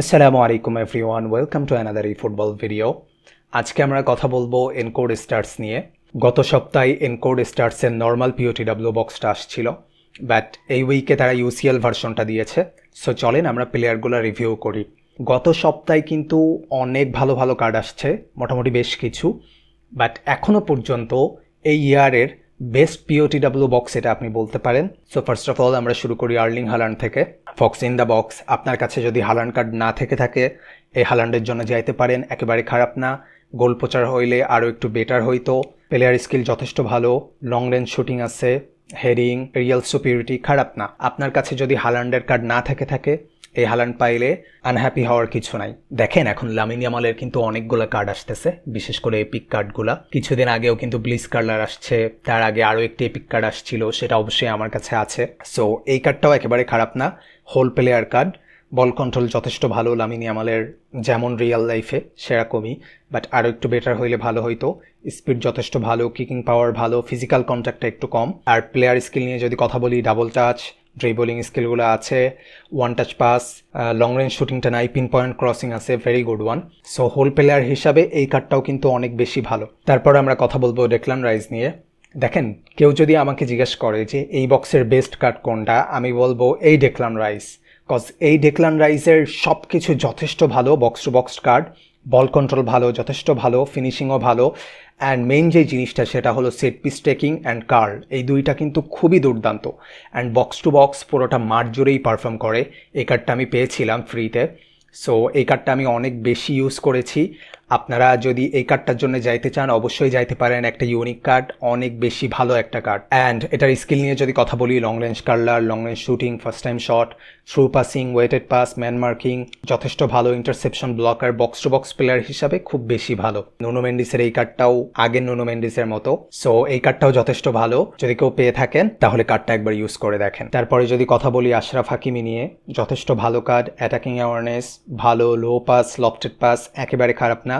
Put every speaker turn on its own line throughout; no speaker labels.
আসসালামু আলাইকুম everyone welcome to another E football video আজকে আমরা কথা বলব এনকোড স্টার্স নিয়ে। গত সপ্তাহে এনকোড স্টার্সের নর্মাল পিওটিডাব্লিউ বক্সটা আসছিল বাট এই উইকে তারা ইউসিএল ভার্সনটা দিয়েছে। সো চলেন আমরা প্লেয়ারগুলো রিভিউ করি। গত সপ্তাহে কিন্তু অনেক ভালো ভালো কার্ড আসছে, মোটামুটি বেশ কিছু বাট এখনও পর্যন্ত এই ইয়ারের বেস্ট পিওটিডাব্লিউ বক্স এটা আপনি বলতে পারেন। সো ফার্স্ট অফ অল আমরা শুরু করি আর্লিং হালান্ড থেকে। ফক্স ইন দ্য বক্স আপনার কাছে যদি হালান্ড কার্ড না থেকে থাকে, এই হালান্ডের জন্য যাইতে পারেন, একেবারে খারাপ না। গোল প্রচার হইলে আরও একটু বেটার হইতো। প্লেয়ার স্কিল যথেষ্ট ভালো লং রেঞ্জ শুটিং আছে হেডিং রিয়েল সুপিউরিটি খারাপ না। আপনার কাছে যদি হালান্ডের কার্ড না থেকে থাকে এই হালান পাইলে আনহ্যাপি হওয়ার কিছু নাই। দেখেন এখন লামিন ইয়ামালের কিন্তু অনেকগুলো কার্ড আসতেছে, বিশেষ করে এপিক কার্ডগুলা কিছুদিন আগেও কিন্তু ব্লিস কার্লার আসছে, তার আগে আরও একটি এপিক কার্ড আসছিল, সেটা অবশ্যই আমার কাছে আছে। সো এই কার্ডটাও একেবারে খারাপ না whole player card ball control যথেষ্ট ভালো লামিন ইয়ামালের যেমন রিয়াল লাইফে সেরকমই। বাট আরও একটু বেটার হইলে ভালো হইতো স্পিড যথেষ্ট ভালো কিকিং পাওয়ার ভালো ফিজিক্যাল কন্ট্যাক্টটা একটু কম। আর প্লেয়ার স্কিল নিয়ে যদি কথা বলি ডাবল টাচ ড্রিবলিং স্কিলগুলো আছে one touch pass long range শুটিংটা নাই পিন পয়েন্ট ক্রসিং আছে very good one so whole player হিসাবে এই কার্ডটাও কিন্তু অনেক বেশি ভালো। তারপর আমরা কথা বলব ডেকলান রাইজ নিয়ে। দেখেন, কেউ যদি আমাকে জিজ্ঞেস করে যে এই বক্সের বেস্ট কার্ড কোনটা, আমি বলব এই ডেকলান রাইস কজ এই ডেকলান রাইসের সব কিছু যথেষ্ট ভালো box to box card ball control ভালো, যথেষ্ট ভালো ফিনিশিংও ভালো অ্যান্ড মেইন যে জিনিসটা সেটা হলো set piece taking and curl এই দুইটা কিন্তু খুবই দুর্দান্ত। অ্যান্ড বক্স টু বক্স পুরোটা মাঠ জুড়েই পারফর্ম করে। এই কার্ডটা আমি পেয়েছিলাম ফ্রিতে সো এই কার্ডটা আমি অনেক বেশি ইউজ করেছি। আপনারা যদি এই কার্ডটার জন্য যাইতে চান, অবশ্যই যাইতে পারেন। একটা ইউনিক কার্ড অনেক বেশি ভালো একটা কার্ড অ্যান্ড এটার স্কিল নিয়ে যদি কথা বলি long range curler long range shooting first time shot through passing weighted pass man marking যথেষ্ট ভালো interception blocker box to box player হিসাবে খুব বেশি ভালো। নুনো মেন্ডিসের এই কার্ডটাও আগের নুনো মেন্ডিসের মতো। সো এই কার্ডটাও যথেষ্ট ভালো। যদি কেউ পেয়ে থাকেন, তাহলে কার্ডটা একবার ইউজ করে দেখেন। তারপরে যদি কথা বলি আশরাফ হাকিমি নিয়ে, যথেষ্ট ভালো কার্ড অ্যাটাকিং অ্যাওয়ারনেস ভালো লো পাস লফটেড পাস একেবারে খারাপ না।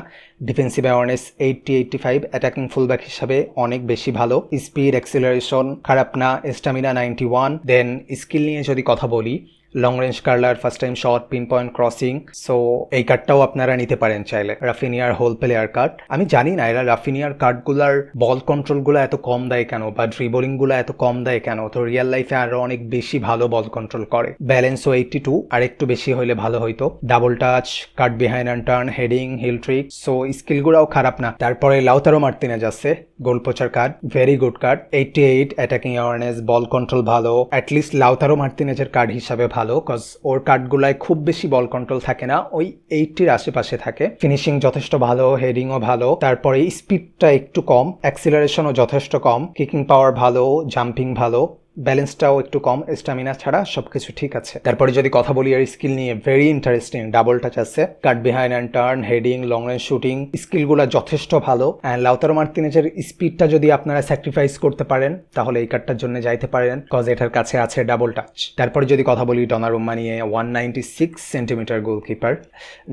Defensive awareness eighty eighty five attacking fullback হিসাবে অনেক বেশি ভালো। স্পিড অ্যাক্সিলারেশন খারাপ না stamina ninety one then skill নিয়ে যদি কথা বলি long range curler first time shot pin point crossing so এই কার্ডটাও আপনারা নিতে পারেন চাইলে রাফিনিয়ার হোল প্লেয়ার কার্ড আমি জানি না এরা রাফিনিয়ার কার্ডগুলার বল কন্ট্রোলগুলো এত কম দেয় কেন, বা ড্রিবলিংগুলো এত কম দেয় কেন? তো রিয়েল লাইফে আরও অনেক বেশি ভালো বল কন্ট্রোল করে। ব্যালেন্সও এইটটি টু আর একটু বেশি হইলে ভালো হইতো। Double touch cut behind and turn heading heel trick so স্কিলগুলোও খারাপ না। তারপরে লাউতারো মার্তিনেজ আছে goal poacher card very good card eighty eight attacking awareness ball control ভালো অ্যাটলিস্ট লাউতারো মার্তিনেজের কার্ড হিসাবে ভালো কজ ওর কার্ডগুলায় খুব বেশি বল কন্ট্রোল থাকে না। ওই এইটটির আশেপাশে থাকে। ফিনিশিং যথেষ্ট ভালো হেডিংও ভালো, তারপরে স্পিডটা একটু কম অ্যাক্সিলারেশনও যথেষ্ট কম কিকিং পাওয়ার ভালো জাম্পিং ভালো। ব্যালেন্সটাও একটু কম স্টামিনা ছাড়া সবকিছু ঠিক আছে। তারপরে যদি কথা বলি আর স্কিল নিয়ে ভেরি ইন্টারেস্টিং ডাবল টাচ আছে। Cut behind and turn heading long range shooting স্কিলগুলো যথেষ্ট ভালো। অ্যান্ড লাউতারো মার্তিনেজের স্পিডটা যদি আপনারা স্যাক্রিফাইস করতে পারেন, তাহলে এই কার্ডটার জন্য যাইতে পারেন। কজ এটার কাছে আছে ডাবল টাচ তারপরে যদি কথা বলি ডনারুম্মা নিয়ে one ninety six centimetre goalkeeper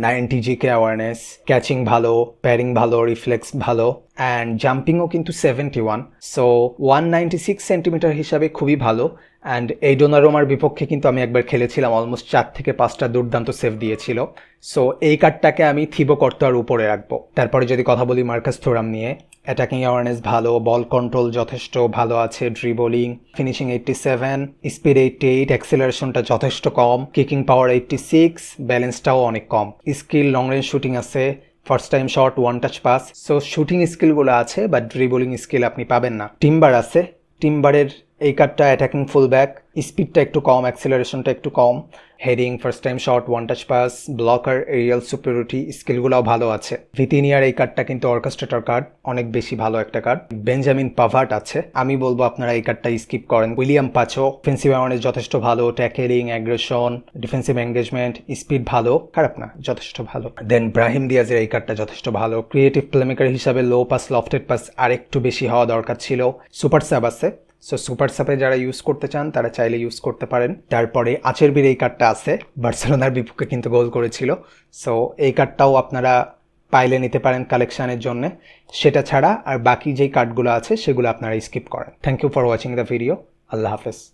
ninety GK awareness catching ভালো প্যারিং ভালো রিফ্লেক্স ভালো। অ্যান্ড জাম্পিংও কিন্তু seventy one so one ninety six centimetre হিসাবে খুবই ভালো অ্যান্ড এই ডোনারোমার বিপক্ষে কিন্তু আমি একবার খেলেছিলাম অলমোস্ট চার থেকে পাঁচটা দুর্দান্ত সেভ দিয়েছিল। সো এই কার্ডটাকে আমি থিবো কর্তার উপরে রাখব। তারপরে যদি কথা বলি মার্কাস থোরাম নিয়ে অ্যাটাকিং অ্যাওয়ারনেস ভালো বল কন্ট্রোল যথেষ্ট, ভালো আছে dribbling finishing eighty seven speed eighty eight অ্যাক্সেলারেশনটা যথেষ্ট কম কিকিং পাওয়ার এইটটি সিক্স ব্যালেন্সটাও অনেক কম। স্কিল লং রেঞ্জ শুটিং আছে first time shot one touch pass so shooting স্কিলগুলো আছে বাট ড্রিবলিং স্কিল আপনি পাবেন না। টিম্বার আছে। টিম্বারের এই কার্ডটা অ্যাটাকিং ফুল ব্যাক স্পিডটা একটু কম অ্যাক্সেলারেশনটা একটু কম heading first time shot one touch pass blocker aerial superiority স্কিলগুলোও ভালো আছে। ভিতিনিয়ার এই কার্ডটা কিন্তু অর্কেস্ট্রেটর কার্ড অনেক বেশি ভালো একটা কার্ড বেঞ্জামিন পাভার্ট আছে। আমি বলব আপনারা এই কার্ডটা স্কিপ করেন। উইলিয়াম পাচো ডিফেন্সিভ অ্যাওয়ারনেস যথেষ্ট ভালো tackling aggression defensive engagement speed ভালো, খারাপ না, যথেষ্ট ভালো। দেন ব্রাহিম দিয়াজের এই কার্ডটা যথেষ্ট ভালো। ক্রিয়েটিভ প্লেমেকার হিসাবে লো পাস লফটেড পাস আরেকটু বেশি হওয়া দরকার ছিল। সুপার স্যাব আছে। সো সুপার সাপে যারা ইউজ করতে চান, তারা চাইলে ইউজ করতে পারেন। তারপরে আচের বীর এই কার্ডটা আছে। বার্সেলোনার বিপক্ষে কিন্তু গোল করেছিল। সো এই কার্ডটাও আপনারা পাইলে নিতে পারেন কালেকশানের জন্য। সেটা ছাড়া আর বাকি যেই কার্ডগুলো আছে, সেগুলো আপনারা স্কিপ করেন। Thank you for watching the video আল্লাহ হাফেজ।